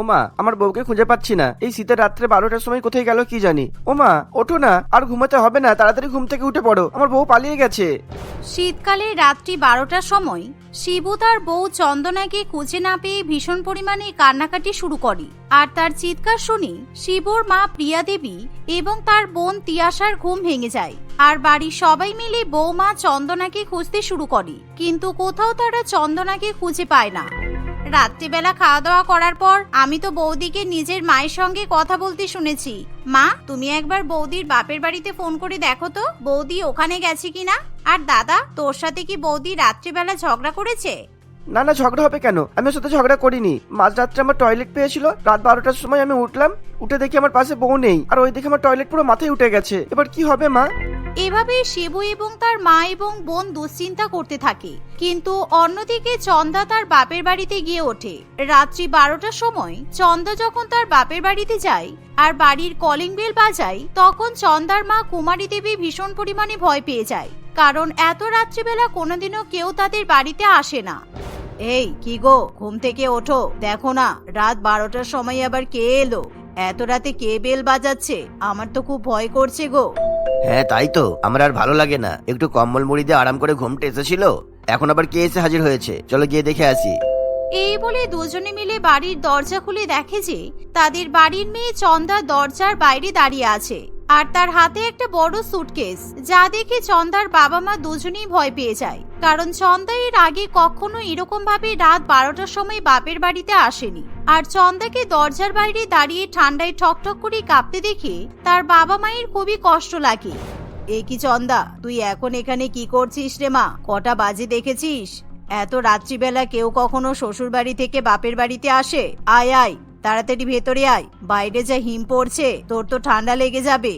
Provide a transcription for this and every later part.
ওমা, আমার বউকে খুঁজে পাচ্ছি না। এই শীতের রাত্রে বারোটার সময় কোথায় গেল কি জানি। ওমা, ওঠো না, আর ঘুমাতে হবে না, তাড়াতাড়ি ঘুম থেকে উঠে পড়ো, আমার বউ পালিয়ে গেছে। শীতকালে রাত্রি বারোটার সময় শিবু তার বউ চন্দনাকে খুঁজে না পেয়ে ভীষণ পরিমাণে কান্নাকাটি শুরু করে। আর তার চিৎকার শুনে শিবুর মা প্রিয়া দেবী এবং তার বোন তিয়াসার ঘুম ভেঙে যায়। আর বাড়ির সবাই মিলে বৌমা চন্দনাকে খুঁজতে শুরু করে, কিন্তু কোথাও তারা চন্দনাকে খুঁজে পায় না। রাত্রিবেলা খাওয়া দাওয়া করার পর আমি তো বৌদিকে নিজের মায়ের সঙ্গে কথা বলতে শুনেছি। মা, তুমি একবার বৌদির বাপের বাড়িতে ফোন করে দেখো তো, বৌদি ওখানে গেছে কিনা? আর দাদা, তোর সাথে কি বৌদি রাত্রিবেলা ঝগড়া করেছে? না না, ঝগড়া হবে কেন? আমি সাথে ঝগড়া করিনি। মাঝরাত্রে আমার টয়লেট পেয়েছিল, রাত বারোটার সময় আমি উঠলাম, উঠে দেখি আমার পাশে বউ নেই, আর ওই দেখে আমার টয়লেট পুরো মাথায় উঠে গেছে। এবার কি হবে, মা? এভাবে শিবু এবং তার মা এবং বোন দুশ্চিন্তা করতে থাকে। কিন্তু অন্যদিকে চন্দা তার বাপের বাড়িতে গিয়ে ওঠে। রাত্রি বারোটার সময় চন্দা যখন তার বাপের বাড়িতে যায় আর বাড়ির কলিং বেল বাজায়, তখন চন্দার মা কুমারী দেবী ভীষণ পরিমাণে ভয় পেয়ে যায়। কারণ এত রাত্রিবেলা কোনোদিনও কেউ তাদের বাড়িতে আসে না। এই কি গো, ঘুম থেকে ওঠো, দেখো না, রাত বারোটার সময় আবার কে এলো? এত রাতে কে বেল বাজাচ্ছে? আমার তো খুব ভয় করছে গো। হ্যাঁ তাই তো। আমার আর ভালো লাগে না। একটু কম্বল মুড়ি দিয়ে আরাম করে ঘুমটা এসেছিল। এখন আবার কে এসে হাজির হয়েছে? চলো গিয়ে দেখে আসি। এই বলে দুজনে মিলে বাড়ির দরজা খুলে দেখে যে তাদের বাড়ির মেয়ে চন্দা দরজার বাইরে দাঁড়িয়ে আছে। আর তার হাতে একটা বড় সুটকেস যা দেখে চন্দার বাবা মা দুজনেই ভয় পেয়ে যায়। কারণ চন্দা এর আগে কখনো এরকম ভাবে রাত বারোটার সময় বাপের বাড়িতে আসেনি। আর চন্দাকে দরজার বাইরে দাঁড়িয়ে ঠান্ডায় ঠকঠক করে কাঁপতে দেখে তার বাবা মায়ের খুবই কষ্ট লাগে। এ কি চন্দা, তুই এখন এখানে কি করছিস রে মা? কটা বাজে দেখেছিস? এত রাত্রিবেলা কেউ কখনো শ্বশুর বাড়ি থেকে বাপের বাড়িতে আসে? আয় আয়। তাড়াতাড়ি ভেতরে আয় বাইরে যা হিম পড়ছে তোর তো ঠান্ডা লেগে যাবে।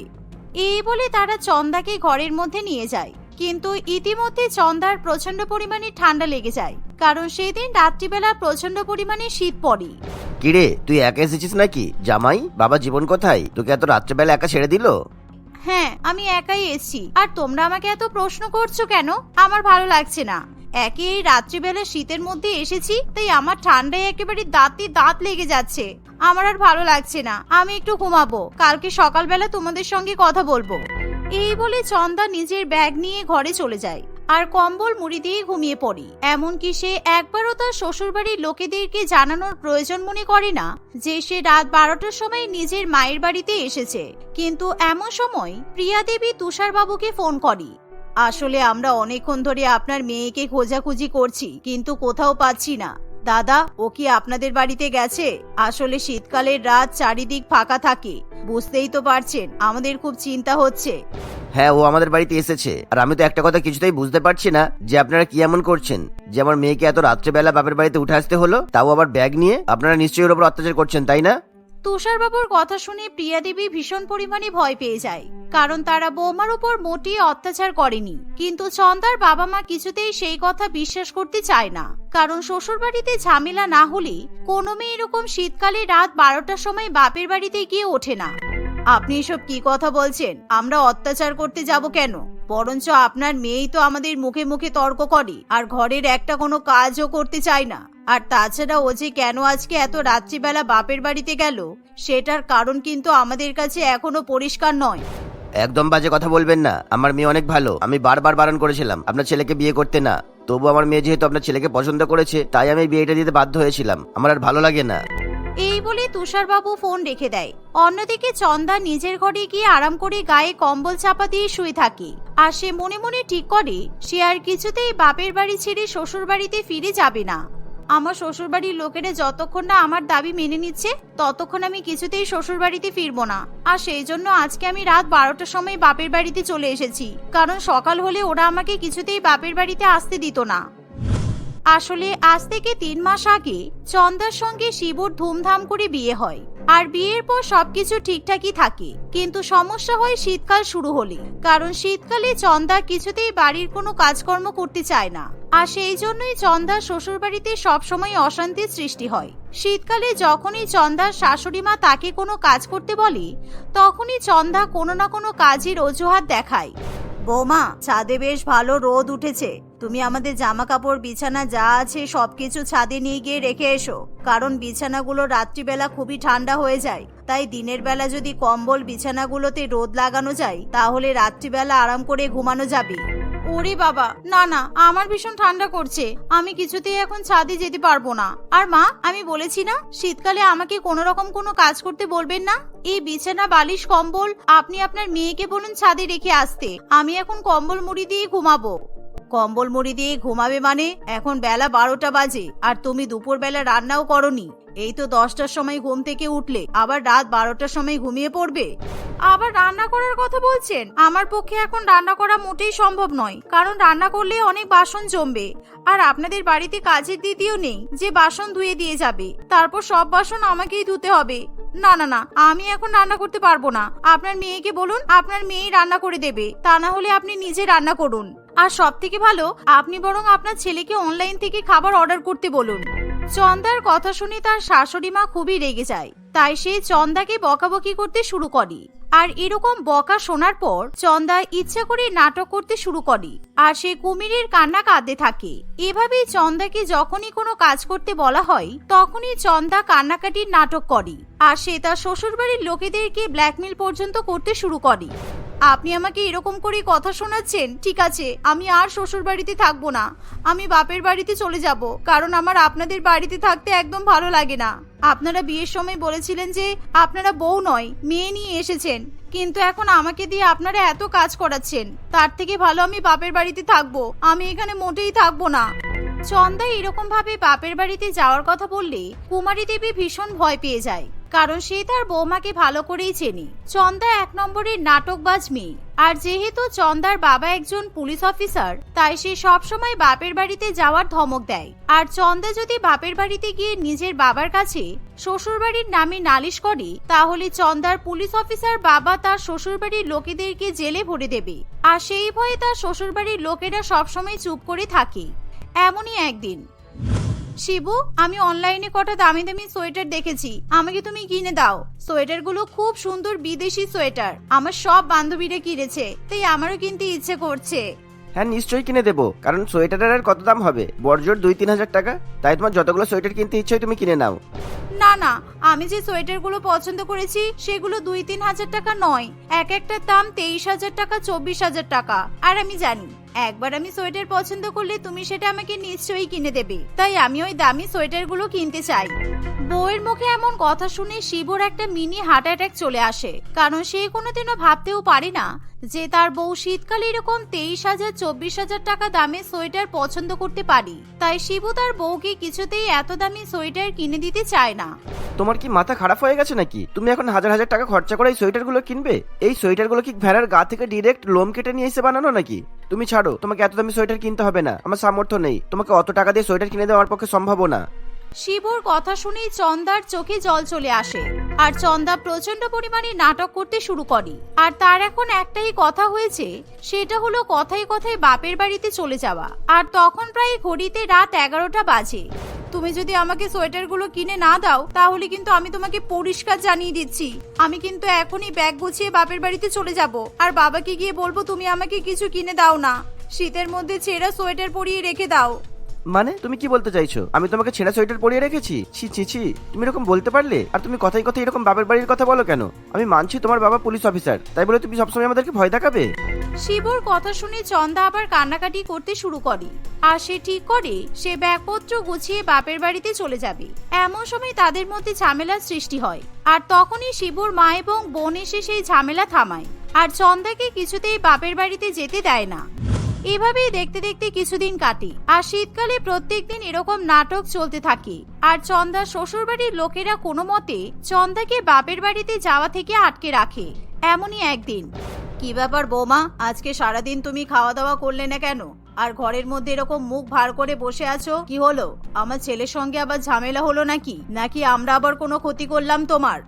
এই বলে তারা চন্দাকে ঘরের মধ্যে নিয়ে যায়। কিন্তু ইতিমধ্যে চন্দার প্রচণ্ড পরিমাণে ঠান্ডা লেগে যায় কারণ সেদিন রাত্রিবেলা প্রচণ্ড পরিমাণে শীত পড়ে। কিরে তুই একা এসেছিস নাকি? জামাই বাবা জীবন কোথায়? তোকে এত রাত্রেবেলা একা ছেড়ে দিল? হ্যাঁ আমি একাই এসেছি। আর তোমরা আমাকে এত প্রশ্ন করছ কেন? আমার ভালো লাগছে না। একে এই রাত্রিবেলা শীতের মধ্যে এসেছি, তাই আমার ঠান্ডায় একেবারে দাঁতে দাঁত লেগে যাচ্ছে। আমার আর ভালো লাগছে না। আমি একটু ঘুমাবো। কালকে সকালবেলা তোমাদের সঙ্গে কথা বলব। এই বলে চন্দা নিজের ব্যাগ নিয়ে ঘরে চলে যায়। আর কম্বল মুড়ি দিয়ে ঘুমিয়ে পড়ি। এমনকি সে একবারও তার শ্বশুরবাড়ির লোকেদেরকে জানানোর প্রয়োজন মনে করে না যে সে রাত বারোটার সময় নিজের মায়ের বাড়িতে এসেছে। কিন্তু এমন সময় প্রিয়া দেবী তুষারবাবুকে ফোন করি। আসলে আমরা অনেকক্ষণ ধরে আপনার মেয়েকে খোঁজাখুঁজি করছি, কিন্তু কোথাও পাচ্ছি না। দাদা, ও কি আপনাদের বাড়িতে গেছে? আসলে শীতকালের রাত চারিদিক ফাঁকা থাকে। বুঝতেই তো পারছেন, আমাদের খুব চিন্তা হচ্ছে। হ্যাঁ ও আমাদের বাড়িতে এসেছে। আর আমি তো একটা কথা কিছুতেই বুঝতে পারছি না যে আপনারা কি এমন করছেন। যে আমার মেয়েকে এত রাত্রেবেলা বাপের বাড়িতে উঠে আসতে হলো, তাও আবার ব্যাগ নিয়ে আপনারা নিশ্চয়ই ওর উপর অত্যাচার করছেন, তাই না? তুষারবাবুর কথা শুনে প্রিয়া দেবী ভীষণ পরিমাণে ভয় পেয়ে যায়, কারণ তারা বৌমার উপর মোটেই অত্যাচার করেনি। কিন্তু চন্দার বাবা মা কিছুতেই সেই কথা বিশ্বাস করতে চায় না, কারণ শ্বশুরবাড়িতে ঝামেলা না হলে কোনো মেয়ে এরকম শীতকালে রাত বারোটার সময় বাপের বাড়িতে গিয়ে ওঠে না। আপনি এসব কি কথা বলছেন? আমরা অত্যাচার করতে যাব কেন? বরঞ্চ আপনার মেয়েই তো আমাদের মুখে মুখে তর্ক করে, আর ঘরের একটা কোনো কাজও করতে চায় না। আর তাছাড়া ও যে কেন আজকে এত রাত্রিবেলা বাপের বাড়িতে গেল, সেটার কারণ কিন্তু আমাদের কাছে এখনও পরিষ্কার নয়। একদম বাজে কথা বলবেন না। আমার মেয়ে অনেক ভালো। আমি বারবার বারণ করেছিলাম, আপনার ছেলেকে বিয়ে করতে না। তবু আমার মেয়ে যেহেতু আপনার ছেলেকে পছন্দ করেছে, তাই আমি বিয়েটা দিতে বাধ্য হয়েছিলাম। আমার আর ভালো লাগে না। এই বলে তুষারবাবু ফোন রেখে দেয়। অন্যদিকে চন্দা নিজের ঘরে গিয়ে আরাম করে গায়ে কম্বল চাপা দিয়ে শুয়ে থাকে। আর সে মনে মনে ঠিক করে, সে আর কিছুতেই বাপের বাড়ি ছেড়ে শ্বশুর বাড়িতে ফিরে যাবে না। আমার শ্বশুর বাড়ির লোকেরা যতক্ষণ না আমার দাবি মেনে নিচ্ছে, ততক্ষণ আমি কিছুতেই শ্বশুর বাড়িতে ফিরবো না। আর সেই জন্য আজকে আমি রাত বারোটার সময় বাপের বাড়িতে চলে এসেছি। কারণ সকাল হলে ওরা আমাকে কিছুতেই বাপের বাড়িতে আসতে দিত না। আসলে আজ থেকে তিন মাস আগে চন্দার সঙ্গে শিবুর ধুমধাম করে বিয়ে হয়। আর বিয়ের পর সবকিছু ঠিকঠাকই থাকে। কিন্তু সমস্যা হয় শীতকাল শুরু হলে। কারণ শীতকালে চন্দা কিছুতেই বাড়ির কোনো কাজকর্ম করতে চায় না। আর সেই জন্যই চন্দার শ্বশুরবাড়িতে সবসময় অশান্তির সৃষ্টি হয়। শীতকালে যখনই চন্দার শাশুড়ি মা তাকে কোনো কাজ করতে বলে, তখনই চন্দা কোনো না কোনো কাজের অজুহাত দেখায়। বৌমা, ছাদে বেশ ভালো রোদ উঠেছে। তুমি আমাদের জামা কাপড় বিছানা যা আছে সবকিছু ছাদে নিয়ে গিয়ে রেখে এসো। কারণ বিছানাগুলো রাত্রিবেলা খুবই ঠান্ডা হয়ে যায়। তাই দিনের বেলা যদি কম্বল, বিছানাগুলোতে রোদ লাগানো যায়, তাহলে রাত্রিবেলা আরাম করে ঘুমানো যাবে। ওরে বাবা, না না, আমার ভীষণ ঠান্ডা করছে। আমি কিছুতেই এখন ছাদে যেতে পারব না। আর মা, আমি বলেছি না, শীতকালে আমাকে কোনো রকম কোনো কাজ করতে বলবেন না। এই বিছানা, বালিশ, কম্বল, আপনি আপনার মেয়েকে বলুন ছাদে রেখে আসতে। আমি এখন কম্বল মুড়ি দিয়ে ঘুমাবো। কম্বল মুড়ি দিয়ে ঘুমাবে মানে এখন বেলা বারোটা বাজে, আর তুমি দুপুর বেলা রান্নাও করনি। এই তো দশটার সময় ঘুম থেকে উঠলে, আবার রাত বারোটার সময় ঘুমিয়ে পড়বে। আবার রান্না করার কথা বলছেন? আমার পক্ষে এখন রান্না করা মোটেই সম্ভব নয়, কারণ রান্না করলে অনেক বাসন জমবে। আর আপনাদের বাড়িতে কাজের দিদিও নেই, যে বাসন ধুয়ে দিয়ে যাবে, তারপর সব বাসন আমাকেই ধুতে হবে। না না না, আমি এখন রান্না করতে পারব না। আপনার মেয়েকে বলুন, আপনার মেয়েই রান্না করে দেবে, তা না হলে আপনি নিজে রান্না করুন। আর সব থেকে ভালো, আপনি বরং আপনার ছেলেকে অনলাইন থেকে খাবার অর্ডার করতে বলুন। চন্দার কথা শুনে তার শাশুড়ি মা খুবই রেগে যায়। তাই সে চন্দাকে বকাবকি করতে শুরু করে। আর এরকম বকা শোনার পর চন্দা ইচ্ছা করে নাটক করতে শুরু করে আর সে কুমিরের কান্না কাঁদতে থাকে। এভাবেই চন্দাকে যখনই কোনো কাজ করতে বলা হয়, তখনই চন্দা কান্নাকাটির নাটক করে। আর সে তার শ্বশুরবাড়ির লোকেদেরকে ব্ল্যাকমেল পর্যন্ত করতে শুরু করে। আপনি আমাকে এরকম করে কথা শোনাচ্ছেন? ঠিক আছে, আমি আর শ্বশুর বাড়িতে থাকব না। আমি বাপের বাড়িতে চলে যাব, কারণ আমার আপনাদের বাড়িতে থাকতে একদম ভালো লাগে না। আপনারা বিয়ের সময় বলেছিলেন যে, আপনারা বউ নয়, মেয়ে নিয়ে এসেছেন। কিন্তু এখন আমাকে দিয়ে আপনারা এত কাজ করাচ্ছেন, তার থেকে ভালো আমি বাপের বাড়িতে থাকব, আমি এখানে মোটেই থাকব না। চন্দা এরকম ভাবে বাপের বাড়িতে যাওয়ার কথা বললে কুমারী দেবী ভীষণ ভয় পেয়ে যায়। কারণ সে তার বৌমাকে ভালো করেই চেনে। চন্দা এক নম্বরের নাটকবাজ মেয়ে। আর যেহেতু চন্দার বাবা একজন পুলিশ অফিসার, তাই সে সবসময় বাপের বাড়িতে যাওয়ার ধমক দেয়। আর চন্দা যদি বাপের বাড়িতে গিয়ে নিজের বাবার কাছে শ্বশুরবাড়ির নামে নালিশ করে, তাহলে চন্দার পুলিশ অফিসার বাবা তার শ্বশুরবাড়ির লোকেদেরকে জেলে ভরে দেবে। আর সেই ভয়ে তার শ্বশুরবাড়ির লোকেরা সবসময় চুপ করে থাকে। এমনই একদিন। শিবু আমি অনলাইনে কটা দামি দামি সোয়েটার দেখেছি। আমাকে তুমি কিনে দাও। সোয়েটারগুলো খুব সুন্দর বিদেশি সোয়েটার। আমার সব বান্ধবীরা কিনেছে তাই আমারও কিনতে ইচ্ছে করছে। হ্যাঁ নিশ্চয়ই কিনে দেবো কারণ সোয়েটারের আর কত দাম হবে? বড়জোর দুই তিন হাজার টাকা? তাই তোমার যতগুলো সোয়েটার কিনতে ইচ্ছে হয় তুমি কিনে নাও। না না আমি যে সোয়েটারগুলো পছন্দ করেছি সেগুলো দুই তিন হাজার টাকা নয়। এক একটার দাম তেইশ হাজার টাকা চব্বিশ হাজার টাকা আর আমি জানি। একবার আমি সোয়েটার পছন্দ করলে তুমি সেটা আমাকে নিশ্চয়ই কিনে দেবে। তাই আমি ওই দামি সোয়েটারগুলো কিনতে চাই। বউয়ের মুখে এমন কথা শুনে শিবর একটা মিনি হার্ট অ্যাটাক চলে আসে, কারণ সে কোনোদিনও ভাবতেও পারে না যে তার বউ শীতকালে এরকম তেইশ হাজার, চব্বিশ হাজার টাকা দামে সোয়েটার পছন্দ করতে পারি। তাই শিবু তার বউকে কিছুতেই এত দামি সোয়েটার কিনে দিতে চায় না। তোমার কি মাথা খারাপ হয়ে গেছে নাকি? তুমি এখন হাজার হাজার টাকা খরচা করে এই সোয়েটারগুলো কিনবে? এই সোয়েটারগুলো কি ভেড়ার গা থেকে ডিরেক্ট লোম কেটে নিয়ে এসে বানানো নাকি? তুমি ছাড়ো, তোমাকে এত দামি সোয়েটার কিনতে হবে না। আমার সামর্থ্য নেই। তোমাকে অত টাকা দিয়ে সোয়েটার কিনে দেওয়ার পক্ষে সম্ভব না। শিবুর কথা শুনেই চন্দার চোখে জল চলে আসে। আর চন্দা প্রচণ্ড পরিমাণে নাটক করতে শুরু করে। আর তার এখন একটাই কথা হয়েছে, সেটা হলো কথায় কথায় বাপের বাড়িতে চলে যাওয়া। আর তখন প্রায় ঘড়িতে রাত এগারোটা বাজে। তুমি যদি আমাকে সোয়েটারগুলো কিনে না দাও, তাহলে কিন্তু আমি তোমাকে পরিষ্কার জানিয়ে দিচ্ছি। আমি কিন্তু এখনই ব্যাগ গুছিয়ে বাপের বাড়িতে চলে যাব। আর বাবাকে গিয়ে বলব, তুমি আমাকে কিছু কিনে দাও না। শীতের মধ্যে ছেঁড়া সোয়েটার পরিয়ে রেখে দাও। মানে তুমি কি বলতে চাইছো? আমি তোমাকে ছেঁড়া সোয়েটার পরিয়ে রেখেছি? ছি ছি ছি। তুমি এরকম বলতে পারলে? আর তুমি কথাই কথাই এরকম বাবার বাড়ির কথা বলো কেন? আমি মানছি তোমার বাবা পুলিশ অফিসার। তাই বলে তুমি সবসময় আমাদেরকে ভয় দেখাবে? শিবর কথা শুনে চন্দা আবার কান্নাকাটি করতে শুরু করে। আর সে ঠিক করে, সে ব্যাগপত্র গুছিয়ে বাপের বাড়িতে চলে যাবে। এমন সময় তাদের মধ্যে ঝামেলার সৃষ্টি হয়। আর তখনই শিবুর মা এবং বোন এসে সেই ঝামেলা থামায়। আর চন্দাকে কিছুতেই বাপের বাড়িতে যেতে দেয় না। এভাবেই দেখতে দেখতে কিছুদিন কাটে। আর শীতকালে প্রত্যেক দিন এরকম নাটক চলতে থাকে। আর চন্দার শ্বশুরবাড়ির লোকেরা কোনো মতে চন্দাকে বাপের বাড়িতে যাওয়া থেকে আটকে রাখে। এমনই একদিন। কি ব্যাপার বৌমা? আজকে সারাদিন তুমি খাওয়া দাওয়া করলে না কেন? আর ঘরের মধ্যে এরকম মুখ ভার করে বসে আছো? কি হলো? আমার ছেলের সঙ্গে আবার ঝামেলা হলো নাকি? নাকি আমরা আবার কোনো ক্ষতি করলাম তোমার?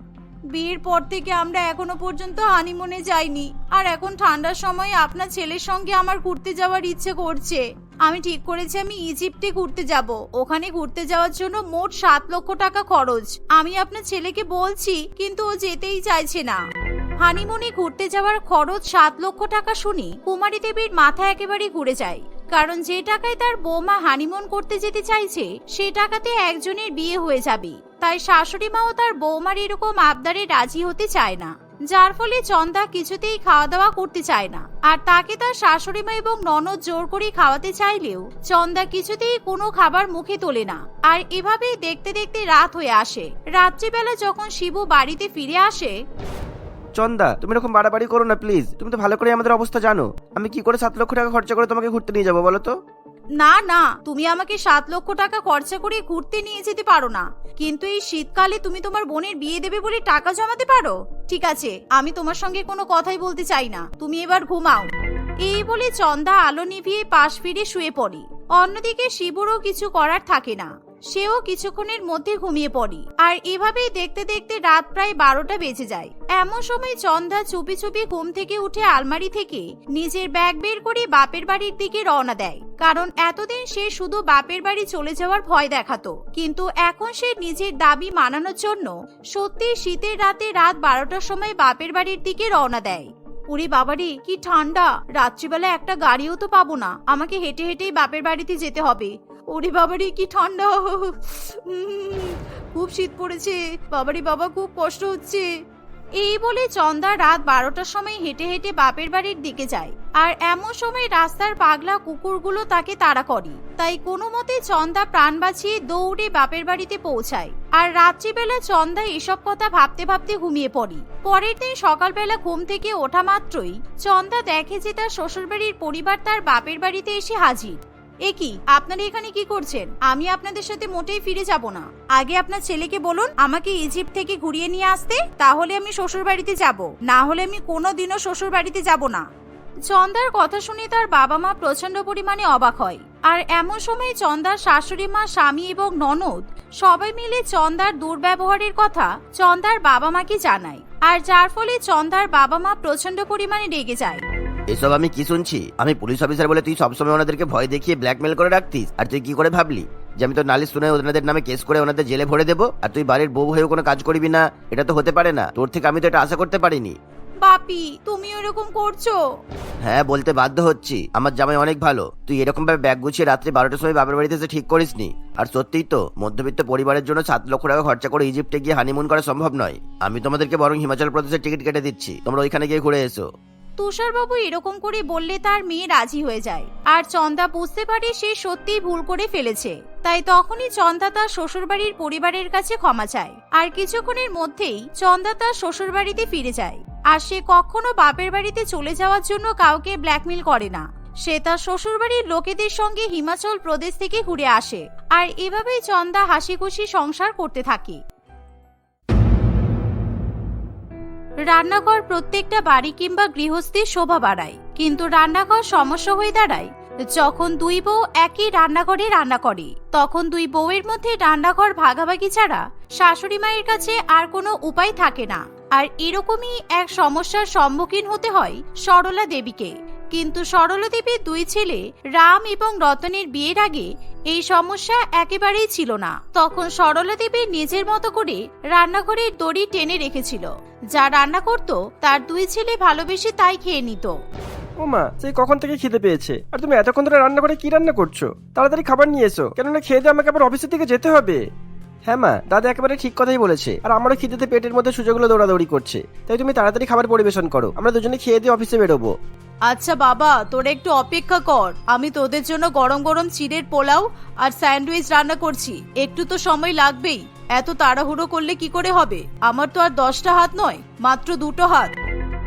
বিয়ের পর থেকে আমরা এখনও পর্যন্ত হানিমুনে যাইনি। আর এখন ঠান্ডার সময় আপনার ছেলের সঙ্গে আমার ঘুরতে যাওয়ার ইচ্ছে করছে। আমি ঠিক করেছি আমি ইজিপ্টে ঘুরতে যাব। ওখানে ঘুরতে যাওয়ার জন্য মোট সাত লক্ষ টাকা খরচ। আমি আপনার ছেলেকে বলছি, কিন্তু ও যেতেই চাইছে না। হানিমুনে ঘুরতে যাওয়ার খরচ সাত লক্ষ টাকা শুনি। কুমারী দেবীর মাথা একেবারে ঘুরে যায়। কারণ যে টাকায় তার বৌমা হানিমুন করতে যেতে চাইছে, সে টাকাতে একজনের বিয়ে হয়ে যাবে। তাই শাশুড়ি মাও তার বৌমার এরকম আবদারে রাজি হতে চায় না। যার ফলে চন্দা কিছুতেই খাওয়া দাওয়া করতে চায় না। আর তাকে তার শাশুড়ি মা এবং ননদ জোর করে খাওয়াতে চাইলেও চন্দা কিছুতেই কোনো খাবার মুখে তোলে না। আর এভাবেই দেখতে দেখতে রাত হয়ে আসে। রাত্রিবেলা যখন শিবু বাড়িতে ফিরে আসে, চন্দা, তুমি এরকম বাড়াবাড়ি করো না প্লিজ তুমি তো ভালো করে আমাদের অবস্থা জানো। আমি কি করে সাত লক্ষ টাকা খরচা করে তোমাকে ঘুরতে নিয়ে যাব, বলো তো? না না, তুমি আমাকে সাত লক্ষ টাকা খরচা করে ঘুরতে নিয়ে যেতে পারো না। কিন্তু এই শীতকালে তুমি তোমার বোনের বিয়ে দেবে বলে টাকা জমাতে পারো? ঠিক আছে, আমি তোমার সঙ্গে কোনো কথাই বলতে চাই না। তুমি এবার ঘুমাও। এই বলে চন্দা আলো নিভিয়ে পাশ ফিরে শুয়ে পড়ে। অন্যদিকে শিবুরও কিছু করার থাকে না। সেও কিছুক্ষণের মধ্যে ঘুমিয়ে পড়ি। আর এভাবেই দেখতে দেখতে রাত প্রায় বারোটা বেজে যায়। এমন সময় চন্দা চুপি চুপি ঘুম থেকে উঠে আলমারি থেকে নিজের ব্যাগ বের করে বাপের বাড়ির দিকে রওনা দেয়। কারণ এতদিন সে শুধু বাপের বাড়ি চলে যাওয়ার ভয় দেখাতো। কিন্তু এখন সে নিজের দাবি মানানোর জন্য সত্যি শীতের রাতে রাত বারোটার সময় বাপের বাড়ির দিকে রওনা দেয়। ওরে বাবারে, কি ঠান্ডা! রাত্রিবেলা একটা গাড়িও তো পাবো না। আমাকে হেঁটে হেঁটেই বাপের বাড়িতে যেতে হবে। ওরে বাবারে, কি ঠান্ডা। খুব শীত পড়েছে। বাবারে বাবা, খুব কষ্ট হচ্ছে। এই বলে চন্দা রাত বারোটার সময় হেঁটে হেঁটে বাপের বাড়ির দিকে যায়। আর এমন সময় রাস্তার পাগলা কুকুরগুলো তাকে তাড়া করে। তাই কোনো মতে চন্দা প্রাণ বাঁচিয়ে দৌড়ে বাপের বাড়িতে পৌঁছায়। আর রাত্রিবেলা চন্দা এসব কথা ভাবতে ভাবতে ঘুমিয়ে পড়ি। পরের দিন সকালবেলা ঘুম থেকে ওঠা মাত্রই চন্দা দেখে যে তার শ্বশুরবাড়ির পরিবার তার বাপের বাড়িতে এসে হাজির। এ কি, আপনারা এখানে কি করছেন? আমি আপনাদের সাথে মোটেই ফিরে যাব না। আগে আপনার ছেলেকে বলুন, আমাকে ইজিপ্ট থেকে ঘুরিয়ে নিয়ে আসতে, তাহলে আমি শ্বশুর বাড়িতে যাব। না হলে আমি কোনোদিনও শ্বশুর বাড়িতে যাব না। চন্দার কথা শুনে তার বাবা মা প্রচণ্ড পরিমাণে অবাক হয়। আর এমন সময় চন্দার শাশুড়ি মা, স্বামী এবং ননদ সবাই মিলে চন্দার দুর্ব্যবহারের কথা চন্দার বাবা মাকে জানায়। আর যার ফলে চন্দার বাবা মা প্রচণ্ড পরিমাণে রেগে যায়। এসব আমি কি শুনছি? আমি পুলিশ অফিসার বলে তুই সবসময় ওনাদেরকে ভয় দেখিয়ে ব্ল্যাকমেল করে রাখতিস? আর তুই কি করে ভাবলি যে আমি তো নালিশ শুনে ওনাদের নামে কেস করে ওনাদের জেলে ভরে দেবো? আর তুই বাড়ির বউ হয়েও কোনো কাজ করবি না? এটা তো হতে পারে না। তোর থেকে আমি তো এটা আশা করতে পারিনি। বাপি তুমি এরকম করছ? হ্যাঁ বলতে বাধ্য হচ্ছি। আমার জামাই অনেক ভালো। তুই এরকম ভাবে ব্যাগ গুছিয়ে রাত্রে বারোটার সময় বাবার বাড়িতে এসে ঠিক করিসনি। আর সত্যিই তো মধ্যবিত্ত পরিবারের জন্য সাত লক্ষ টাকা খরচা করে ইজিপ্টে গিয়ে হানিমুন করা সম্ভব নয়। আমি তোমাদেরকে বরং হিমাচল প্রদেশের টিকিট কেটে দিচ্ছি। তোমরা ওইখানে গিয়ে ঘুরে এসো। তুষারবাবু এরকম করে বললে তার মেয়ে রাজি হয়ে যায়। আর চন্দা বুঝতে পারে সে সত্যিই ভুল করে ফেলেছে। তাই তখনই চন্দা তার শ্বশুরবাড়ির পরিবারের কাছে ক্ষমা চায়। আর কিছুক্ষণের মধ্যেই চন্দা তার শ্বশুরবাড়িতে ফিরে যায়। আর সে কখনো বাপের বাড়িতে চলে যাওয়ার জন্য কাউকে ব্ল্যাকমেল করে না। সে তার শ্বশুরবাড়ির লোকেদের সঙ্গে হিমাচল প্রদেশ থেকে ঘুরে আসে। আর এভাবেই চন্দা হাসি খুশি সংসার করতে থাকে। রান্নাঘর প্রত্যেকটা বাড়ি কিংবা গৃহস্থীর শোভা বাড়ায়। কিন্তু রান্নাঘর সমস্যা হয়ে দাঁড়ায়। যখন দুই বউ একই রান্নাঘরে রান্না করে, তখন দুই বউয়ের মধ্যে রান্নাঘর ভাগাভাগি ছাড়া শাশুড়ি মায়ের কাছে আর কোনো উপায় থাকে না। আর এরকমই এক সমস্যার সম্মুখীন হতে হয় সরলা দেবীকে। কিন্তু সরলা দেবীর দুই ছেলে, রাম এবং রতনের বিয়ের আগে এই সমস্যা একেবারেই ছিল না। তখন সরলা দেবী নিজের মতো করে রান্নাঘরের দড়ি টেনে রেখেছিল। যা রান্না করত, তার দুই ছেলে ভালোবেসে তাই খেয়ে নিত। ও মা সেই কখন থেকে খিদে পেয়েছে? আর তুমি এতক্ষণ ধরে রান্না করে কি রান্না করছ? তাড়াতাড়ি খাবার নিয়ে এসো। কেননা খেয়ে দিয়ে আমাকে আবার অফিসের দিকে যেতে হবে। হ্যাঁ মা, দাদা একেবারে ঠিক কথাই বলেছে। আর আমারও খিদেতে পেটের মধ্যে সুযোগগুলো দৌড়াদৌড়ি করছে। তাই তুমি তাড়াতাড়ি খাবার পরিবেশন করো। আমরা দুজনে খেয়ে দিয়ে অফিসে বেরোবো। আচ্ছা বাবা, তোরা একটু অপেক্ষা কর। আমি তোদের জন্য গরম গরম চিড়ের পোলাও আর স্যান্ডউইচ রান্না করছি। একটু তো সময় লাগবেই। এত তাড়াহুড়ো করলে কি করে হবে? আমার তো আর দশটা হাত নয়, মাত্র দুটো হাত।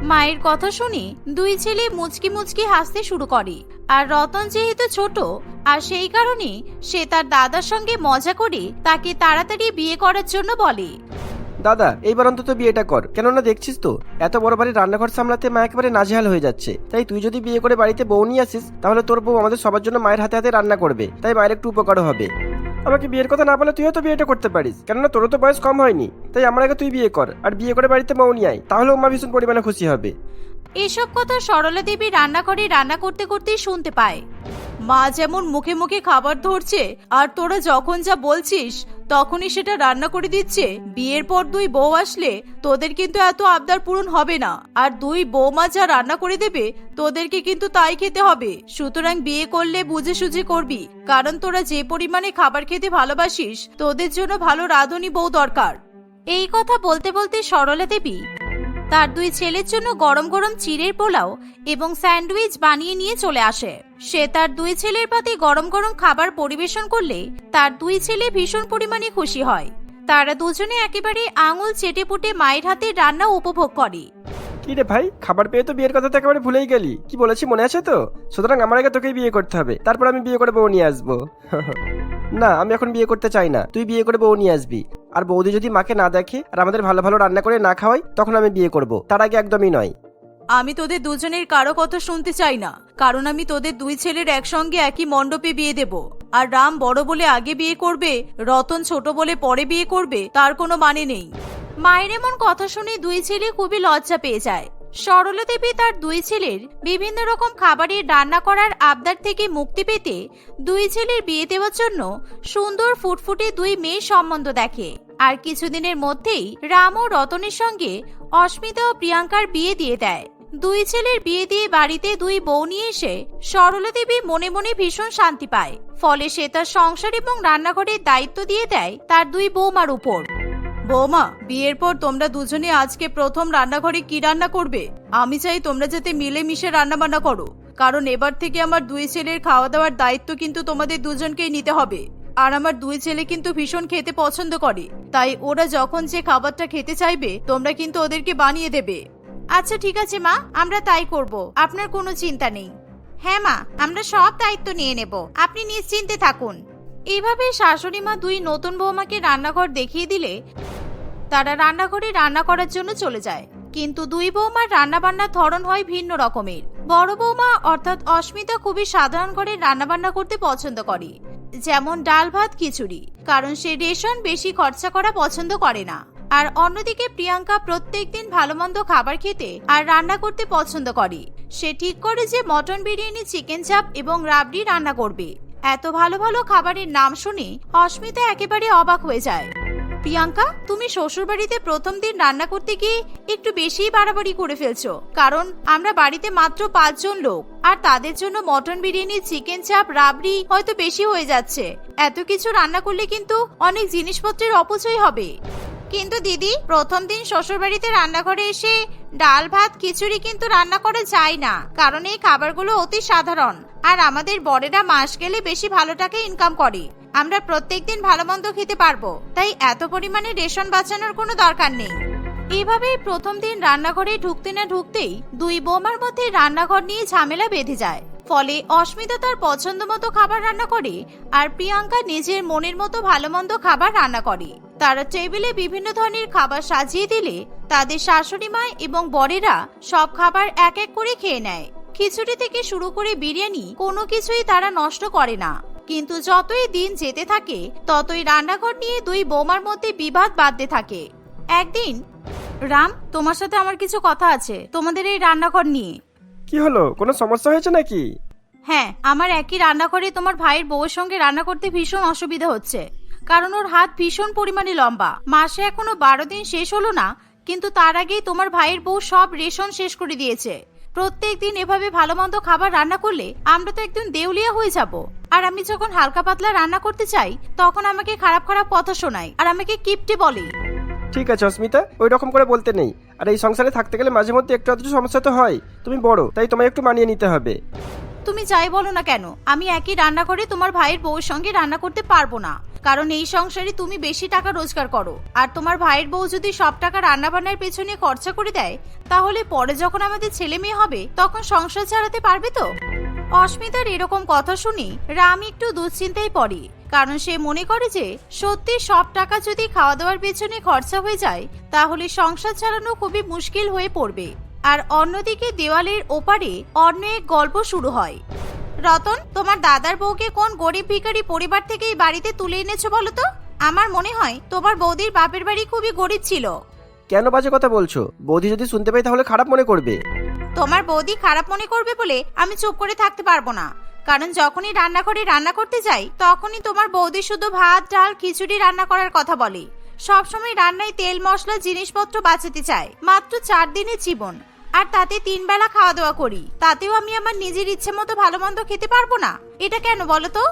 মায়ের কথা শুনে দুই ছেলে মুচকি মুচকি হাসতে শুরু করে। আর রতন যেহেতু ছোট, আর সেই কারণে সে তার দাদার সঙ্গে মজা করে তাকে তাড়াতাড়ি বিয়ে করার জন্য বলে। দাদা, এইবার অন্তত বিয়েটা কর। কেননা দেখছিস তো, এত বড় বাড়ির রান্নাঘর সামলাতে মা একেবারে নাজেহাল হয়ে যাচ্ছে। তাই তুই যদি বিয়ে করে বাড়িতে বউ নিয়ে আসিস, তাহলে তোর বউ আমাদের সবার জন্য মায়ের হাতে হাতে রান্না করবে। তাই মায়ের একটু উপকারও হবে। আমাকে বিয়ের কথা না বলে তুইও তো বিয়েটা করতে পারিস। কেননা তোরও তো বয়স কম হয়নি। তাই আমার আগে তুই বিয়ে কর, আর বিয়ে করে বাড়িতে বউ নিয়ে আয়। তাহলেও মা ভীষণ পরিমাণে খুশি হবে। এসব কথা সরলা দেবী রান্নাঘরে রান্না করতে করতেই শুনতে পায়। মা যেমন মুখে মুখে খাবার ধরছে, আর তোরা যখন যা বলছিস, তখনই সেটা রান্না করে দিচ্ছে। বিয়ের পর দুই বউ আসলে তোদের কিন্তু এত আবদার পূরণ হবে না। আর দুই বৌমা যা রান্না করে দেবে, তোদেরকে কিন্তু তাই খেতে হবে। সুতরাং বিয়ে করলে বুঝে সুঝে করবি। কারণ তোরা যে পরিমাণে খাবার খেতে ভালোবাসিস, তোদের জন্য ভালো রাঁধুনি বউ দরকার। এই কথা বলতে বলতে সরলা দেবী তার দুই ছেলের জন্য গরম গরম চিড়ের পোলাও এবং স্যান্ডউইচ বানিয়ে নিয়ে চলে আসে। সে তার দুই ছেলের প্রতি গরম গরম খাবার পরিবেশন করলে তার দুই ছেলে ভীষণ পরিমাণে খুশি হয়। তারা দুজনে একেবারে আঙুল চেটে পুটে মায়ের হাতে রান্না উপভোগ করে। কি রে ভাই, খাবার পেয়ে তো বিয়ের কথা তো একেবারে ভুলেই গেলি। কি বলেছি মনে আছে তো? সুতরাং আমার আগে তোকেই বিয়ে করতে হবে। তারপর আমি বিয়ে করে বউ নিয়ে আসব। না, আমি এখন বিয়ে করতে চাই না। তুই বিয়ে করে বউ নিয়ে আসবি। আর বৌদি যদি মাকে না দেখে আর আমাদের ভালো ভালো রান্না করে না খাওয়াই তখন আমি বিয়ে করব। তার আগে একদমই নয়। আমি তোদের দুজনের কারও কথা শুনতে চাই না। কারণ আমি তোদের দুই ছেলের একসঙ্গে একই মণ্ডপে বিয়ে দেব। আর রাম বড় বলে আগে বিয়ে করবে, রতন ছোট বলে পরে বিয়ে করবে, তার কোনো মানে নেই। মায়ের এমন কথা শুনে দুই ছেলে খুবই লজ্জা পেয়ে যায়। সরলা দেবী তার দুই ছেলের বিভিন্ন রকম খাবারের রান্না করার আবদার থেকে মুক্তি পেতে দুই ছেলের বিয়ে দেওয়ার জন্য সুন্দর ফুটফুটে দুই মেয়ের সম্বন্ধ দেখে। আর কিছুদিনের মধ্যেই রাম ও রতনের সঙ্গে অস্মিতা ও প্রিয়াঙ্কার বিয়ে দিয়ে দেয়। দুই ছেলের বিয়ে দিয়ে বাড়িতে দুই বউ নিয়ে এসে সরলা দেবী মনে মনে ভীষণ শান্তি পায়। ফলে সে তার সংসার এবং রান্নাঘরের দায়িত্ব দিয়ে দেয় তার দুই বৌমার উপর। বৌমা, বিয়ের পর তোমরা দুজনে আজকে প্রথম রান্নাঘরে কি রান্না করবে? আমি চাই তোমরা যাতে মিলেমিশে রান্না বান্না করো। কারণ এবার থেকে আমার দুই ছেলের খাওয়া দাওয়ার দায়িত্ব কিন্তু তোমাদের দুজনকেই নিতে হবে। আর আমার দুই ছেলে কিন্তু ভীষণ খেতে পছন্দ করে। তাই ওরা যখন যে খাবারটা খেতে চাইবে, তোমরা কিন্তু ওদেরকে বানিয়ে দেবে। আচ্ছা ঠিক আছে, মা। আমরা তাই করব। আপনার কোনো চিন্তা নেই। হ্যাঁ মা। আমরা সব দায়িত্ব নিয়ে নেব। আপনি নিশ্চিন্তে থাকুন। এইভাবে শাশুড়ি মা দুই নতুন বৌমাকে রান্নাঘর দেখিয়ে দিলে তারা রান্নাঘরে রান্না করার জন্য চলে যায়। কিন্তু দুই বৌমার রান্না বান্নার ধরন হয় ভিন্ন রকমের। বড় বৌমা, অর্থাৎ অস্মিতা, খুবই সাধারণ ঘরে রান্না বান্না করতে পছন্দ করে। যেমন ডাল ভাত, খিচুড়ি। কারণ সে রেশন বেশি খরচা করা পছন্দ করে না। আর অন্যদিকে প্রিয়াঙ্কা প্রত্যেকদিন ভালো মন্দ খাবার খেতে আর রান্না করতে পছন্দ করে। সে ঠিক করে যে মটন বিরিয়ানি, চিকেন চাপ এবং রাবড়ি রান্না করবে। এত ভালো ভালো খাবারের নাম শুনে অস্মিতা একেবারে অবাক হয়ে যায়। প্রিয়াঙ্কা, তুমি শ্বশুরবাড়িতে প্রথম দিন রান্না করতে গিয়ে একটু বেশিই বাড়াবাড়ি করে ফেলছো। কারণ, আমরা বাড়িতে মাত্র পাঁচজন লোক, আর তাদের জন্য মটন বিরিয়ানি, চিকেন চাপ, রাবড়ি হয়তো বেশি হয়ে যাচ্ছে। এত কিছু রান্না করলে কিন্তু অনেক জিনিসপত্রের অপচয় হবে। কিন্তু দিদি, প্রথম দিন শ্বশুরবাড়িতে রান্নাঘরে এসে ডাল, ভাত, খিচুড়ি কিন্তু রান্না করা যায় না, কারণ এই খাবারগুলো অতি সাধারণ। আর আমাদের বড়েরা মাস গেলে বেশি ভালো টাকা ইনকাম করে। আমরা প্রত্যেকদিন ভালো মন্দ খেতে পারব, তাই এত পরিমাণে রেশন বাঁচানোর কোনো দরকার নেই। এভাবেই প্রথম দিন রান্নাঘরে ঢুকতে না ঢুকতেই দুই বোমার মধ্যে রান্নাঘর নিয়ে ঝামেলা বেঁধে যায়। ফলে অস্মিতা তার পছন্দ মতো খাবার রান্না করে, আর প্রিয়াঙ্কা নিজের মনের মতো ভালো মন্দ খাবার রান্না করে। তারা টেবিলে বিভিন্ন ধরনের খাবার সাজিয়ে দিলে তাদের শাশুড়ি মা এবং বরেরা সব খাবার এক এক করে খেয়ে নেয়। খিচুড়ি থেকে শুরু করে বিরিয়ানি কোনো কিছুই তারা নষ্ট করে না। কিন্তু যতই দিন যেতে থাকে ততই রান্নাঘর নিয়ে দুই বোমার মধ্যে বিবাদ বাঁধতে থাকে। একদিন রাম তোমার সাথে আমার কিছু কথা আছে। তোমাদের এই রান্নাঘর নিয়ে। কি হলো? কোনো সমস্যা হয়েছে নাকি? হ্যাঁ আমার একই রান্নাঘরে তোমার ভাইয়ের বউয়ের সঙ্গে রান্না করতে ভীষণ অসুবিধা হচ্ছে। কারণ ওর হাত ভীষণ পরিমাণে লম্বা। মাসে এখনও বারো দিন শেষ হলো না কিন্তু তার আগেই তোমার ভাইয়ের বউ সব রেশন শেষ করে দিয়েছে। প্রত্যেক দিন এভাবে ভালো মন্দ খাবার রান্না করলে আমরা তো একদম দেউলিয়া হয়ে যাব। আর আমি যখন হালকা পাতলা রান্না করতে চাই তখন আমাকে খারাপ খারাপ কথা শোনায় আর আমাকে কিপটে বলে। ঠিক আছে অস্মিতা ওই রকম করে বলতে নেই। আর এই সংসারে থাকতে গেলে মাঝে মধ্যে একটু আধটু সমস্যা তো হয়। তুমি বড় তাই তোমায় একটু মানিয়ে নিতে হবে। তুমি যাই বলো না কেন আমি একই রান্নাঘরে তোমার ভাইয়ের বউয়ের সঙ্গে রান্না করতে পারব না। কারণ এই সংসারে তুমি বেশি টাকা রোজগার করো। আর তোমার ভাইয়ের বউ যদি সব টাকা রান্না বান্নার পেছনে খরচা করে দেয়, তাহলে পরে যখন আমাদের ছেলে মেয়ে হবে, তখন সংসার চালাতে পারবে তো? অস্মিতার এরকম কথা শুনি রাম একটু দুশ্চিন্তায় পড়ে, কারণ সে মনে করে যে, সত্যি সব টাকা যদি খাওয়া দাওয়ার পেছনে খরচা হয়ে যায়, তাহলে সংসার চালানো খুবই মুশকিল হয়ে পড়বে। আর অন্যদিকে দেওয়ালের ওপারে অন্য এক গল্প শুরু হয়। রতন তোমার দাদার বউকে কোন গরিব ভিখারি পরিবার থেকে এই বাড়িতে তুলে এনেছো বলো তো? আমার মনে হয় তোমার বৌদির বাপের বাড়ি খুবই গরিব ছিল। কেন বাজে কথা বলছো? বৌদি যদি শুনতে পাই তাহলে খারাপ মনে করবে। তোমার বৌদি খারাপ মনে করবে বলে আমি চুপ করে থাকতে পারব না। কারণ যখনই রান্নাঘরে রান্না করতে যাই তখনই তোমার বৌদি শুধু ভাত ডাল খিচুড়ি রান্না করার কথা বলে। সবসময় রান্নায় তেল মশলা জিনিসপত্র বাঁচাতে চায়। মাত্র চার দিনের জীবন। আর তাতে তিন বেলা খাওয়া দাওয়া করি। তাতেও আমি আমার নিজের ইচ্ছে মতো ভালো মন্দ খেতে পারব না। এটা কেন বলো তো?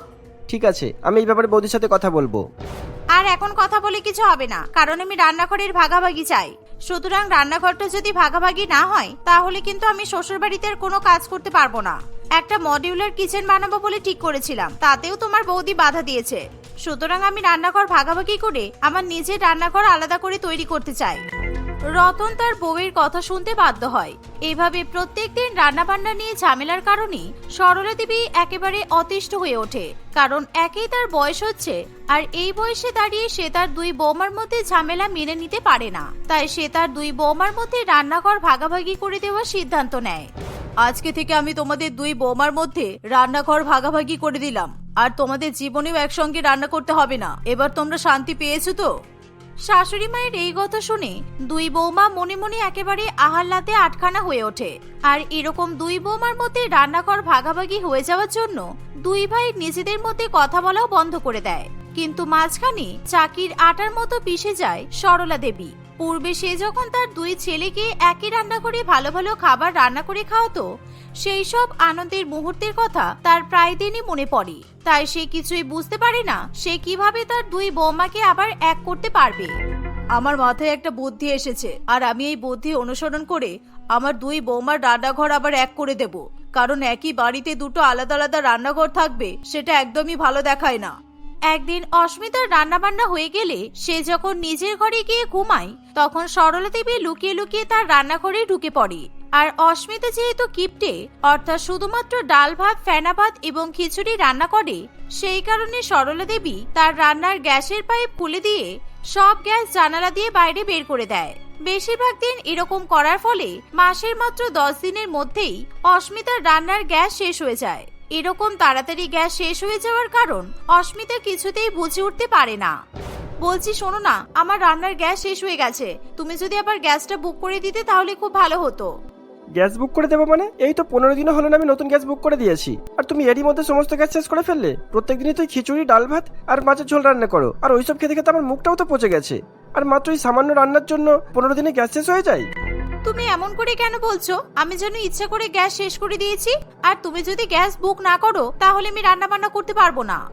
ঠিক আছে আমি এই ব্যাপারে বৌদির সাথে কথা বলব। আর এখন কথা বলে কিছু হবে না কারণ আমি রান্নাঘরের ভাগাভাগি চাই। সুতরাং রান্নাঘরটা যদি ভাগাভাগি না হয় তাহলে কিন্তু আমি শ্বশুর বাড়িতে আর কোনো কাজ করতে পারব না। একটা মডিউলার কিচেন বানাবো বলে ঠিক করেছিলাম তাতেও তোমার বৌদি বাধা দিয়েছে। সুতরাং আমি রান্নাঘর ভাগাভাগি করে আমার নিজের রান্নাঘর আলাদা করে তৈরি করতে চাই। রতন তার বউয়ের কথা শুনতে বাধ্য হয়। এভাবে প্রত্যেকদিন রান্নাবান্না নিয়ে ঝামেলার কারণে সরলা দেবী একেবারে অতিষ্ঠ হয়ে ওঠে। কারণ একেই তার বয়স হচ্ছে, আর এই বয়সে দাঁড়িয়ে সে তার দুই বৌমার মধ্যে ঝামেলা মেনে নিতে পারে না। তাই সে তার দুই বৌমার মধ্যে রান্নাঘর ভাগাভাগি করে দেওয়ার সিদ্ধান্ত নেয়। আজকে থেকে আমি তোমাদের দুই বৌমার মধ্যে রান্নাঘর ভাগাভাগি করে দিলাম। আর তোমাদের জীবনেও একসঙ্গে রান্না করতে হবে না। এবার তোমরা শান্তি পেয়েছ তো? শাশুড়ি মায়ের এই কথা শুনে দুই বৌমা মনে মনে একেবারে আহাল্লাতে আটখানা হয়ে ওঠে। আর এরকম দুই বৌমার মধ্যে রান্নাঘর ভাগাভাগি হয়ে যাওয়ার জন্য দুই ভাই নিজেদের মধ্যে কথা বলাও বন্ধ করে দেয়। কিন্তু মাঝখানে চাকির আটার মতো পিষে যায় সরলা দেবী। পূর্বে সে যখন তার দুই ছেলেকে একই রান্না করে ভালো ভালো খাবার রান্না করে খাওয়াতো সেই সব আনন্দের মুহূর্তের কথা তার প্রায় দিনই মনে পড়ে। তাই সে কিছুই বুঝতে পারে না সে কীভাবে তার দুই বৌমাকে আবার এক করতে পারবে। আমার মাথায় একটা বুদ্ধি এসেছে আর আমি এই বুদ্ধি অনুসরণ করে আমার দুই বৌমার রান্নাঘর আবার এক করে দেব। কারণ একই বাড়িতে দুটো আলাদা আলাদা রান্নাঘর থাকবে সেটা একদমই ভালো দেখায় না। একদিন অস্মিতার রান্নাবান্না হয়ে গেলে সে যখন নিজের ঘরে গিয়ে ঘুমায় তখন সরলা দেবী লুকিয়ে লুকিয়ে তার রান্নাঘরে ঢুকে পড়ে। আর অস্মিতা যেহেতু কিপটে, অর্থাৎ শুধুমাত্র ডাল ভাত, ফেনা ভাত এবং খিচুড়ি রান্না করে, সেই কারণে সরলা দেবী তার রান্নার গ্যাসের পাইপ খুলে দিয়ে সব গ্যাস জানালা দিয়ে বাইরে বের করে দেয়। বেশিরভাগ দিন এরকম করার ফলে মাসের মাত্র দশ দিনের মধ্যেই অস্মিতার রান্নার গ্যাস শেষ হয়ে যায়। এরকম তাড়াতাড়ি গ্যাস শেষ হয়ে যাওয়ার কারণ অস্মিতা কিছুতেই বুঝে উঠতে পারে না। বলছি, শোনো না, আমার রান্নার গ্যাস শেষ হয়ে গেছে। তুমি যদি আবার গ্যাসটা বুক করে দিতে তাহলে খুব ভালো হতো। গ্যাস বুক করে দেবো মানে? এই তো পনেরো দিনও হলো না আমি নতুন গ্যাস বুক করে দিয়েছি। আর তুমি এরই মধ্যে সমস্ত গ্যাস শেষ করে ফেললে? প্রত্যেকদিনই তুই খিচুড়ি, ডাল ভাত আর মাছের ঝোল রান্না করো। আর ওইসব খেতে খেতে আমার মুখটাও তো পচে গেছে। আর মাত্র এই সামান্য রান্নার জন্য পনেরো দিনে গ্যাস শেষ হয়ে যায়? তুমি এমন করে কেন বলছো? আমি যেন ইচ্ছা করে গ্যাস শেষ করে দিয়েছি। আর তুমি যদি গ্যাস বুক না করো, তাহলে আমি রান্না বান্না করতে পারব না।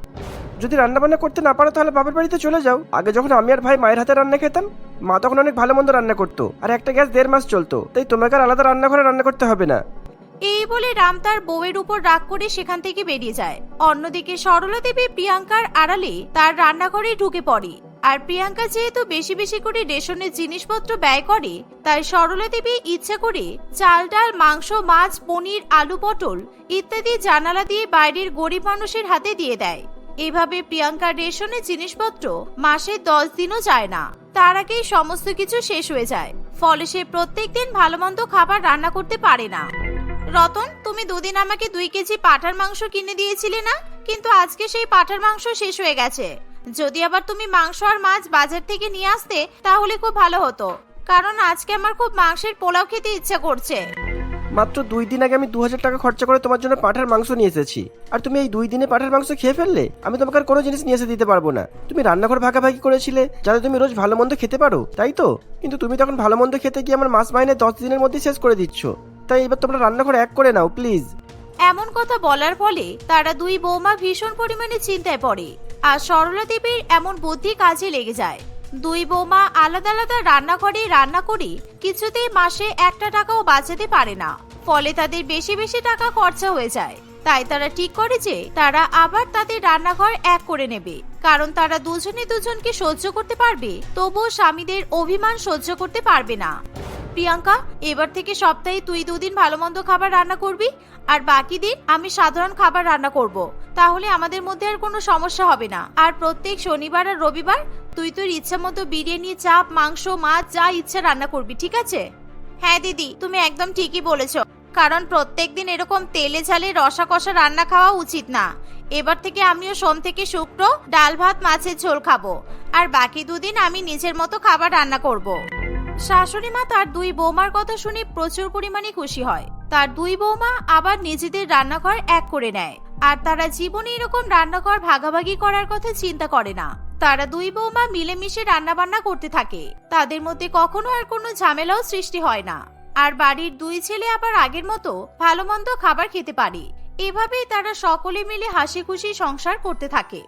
যদি রান্না বান্না করতে না পারো তাহলে বাবার বাড়িতে চলে যাও। আগে যখন আমি আর ভাই মায়ের হাতে রান্না খেতাম, মা তখন অনেক ভালো মন্দ রান্না করতো। আর একটা গ্যাস দেড় মাস চলতো। তাই তোমাকে আর আলাদা রান্নাঘরে রান্না করতে হবে না। এই বলে রাম তার বউয়ের উপর রাগ করে সেখান থেকে বেরিয়ে যায়। অন্যদিকে সরলা দেবী প্রিয়াঙ্কার আড়ালে তার রান্নাঘরে ঢুকে পড়ে। আর প্রিয়াঙ্কা যেহেতু বেশি বেশি করে রেশনের জিনিসপত্র ব্যয় করে, তাই সরলা দেবী ইচ্ছা করে চাল ডাল, মাংস, মাছ, পনির, আলু, পটল ইত্যাদি জানালা দিয়ে বাইরের গরিব মানুষের হাতে দিয়ে দেয়। এভাবে প্রিয়াঙ্কার রেশনের জিনিসপত্র মাসে দশ দিনও যায় না। তার আগেই সমস্ত কিছু শেষ হয়ে যায়। ফলে সে প্রত্যেকদিন ভালো মন্দ খাবার রান্না করতে পারে না। রতন, তুমি দুদিন আমাকে দুই কেজি পাঠার মাংস কিনে দিয়েছিলে না? কিন্তু আজকে সেই পাঠার মাংস শেষ হয়ে গেছে। যদি আবার তুমি মাংস আর মাছ বাজার থেকে নিয়ে আসতে, তাহলে খুব ভালো হতো। কারণ আজকে আমার খুব মাংসের পোলাও খেতে ইচ্ছা করছে। মাত্র দুই দিন আগে আমি দু হাজার টাকা খরচা করে তোমার জন্য পাঠার মাংস নিয়ে এসেছি। আর তুমি এই দুই দিনে পাঠার মাংস খেয়ে ফেললে, আমি তোমাকে আর কোনো জিনিস নিয়ে এসে দিতে পারব না। তুমি রান্নাঘর ভাগাভাগি করেছিলে, যাতে তুমি রোজ ভালো মন্দ খেতে পারো, তাই তো? কিন্তু তুমি তখন ভালো মন্দ খেতে গিয়ে আমার মাস মাইনে দশ দিনের মধ্যে শেষ করে দিচ্ছ। তাই এবার তোমরা রান্নাঘর এক করে নাও, প্লিজ। এমন কথা বলার ফলে তারা দুই বৌমা ভীষণ পরিমাণে চিন্তায় পড়ে, আর সরলা দেবীর এমন বুদ্ধি কাজে লেগে যায়। দুই বৌমা আলাদা আলাদা রান্নাঘরে রান্না করে কিছুতেই মাসে একটা টাকাও বাঁচাতে পারে না। ফলে তাদের বেশি বেশি টাকা খরচা হয়ে যায়। তাই তারা ঠিক করে যে তারা আবার তাদের রান্নাঘর এক করে নেবে। কারণ তারা দুজনে দুজনকে সহ্য করতে পারবে, তবুও স্বামীদের অভিমান সহ্য করতে পারবে না। প্রিয়াঙ্কা, এবার থেকে সপ্তাহে তুই দুদিন ভালো মন্দ খাবার রান্না করবি, আর বাকি দিন আমি সাধারণ খাবার রান্না করব। তাহলে আমাদের মধ্যে আর কোনো সমস্যা হবে না। আর প্রত্যেক শনিবার আর রবিবার তুই তোর ইচ্ছা মতো বিরিয়ানি, চাপ, মাংস, মাছ, যা ইচ্ছা রান্না করবি, ঠিক আছে? হ্যাঁ দিদি, তুমি একদম ঠিকই বলেছ। কারণ প্রত্যেক দিন এরকম তেলে ঝালে রসা কষা রান্না খাওয়া উচিত না। এবার থেকে আমিও সোম থেকে শুক্র ডাল ভাত, মাছের ঝোল খাব। আর বাকি দুদিন আমি নিজের মতো খাবার রান্না করব। শাশুড়ি মা তার দুই বৌমার কথা শুনে প্রচুর পরিমাণে খুশি হয়। তার দুই বৌমা আবার নিজেদের রান্নাঘর এক করে নেয়। আর তারা জীবনে এরকম রান্নাঘর ভাগাভাগি করার কথা চিন্তা করে না। তারা দুই বৌমা মিলেমিশে রান্নাবান্না করতে থাকে। তাদের মধ্যে কখনো আর কোনো ঝামেলাও সৃষ্টি হয় না। আর বাড়ির দুই ছেলে আবার আগের মতো ভালো মন্দ খাবার খেতে পারে। এভাবেই তারা সকলে মিলে হাসি খুশি সংসার করতে থাকে।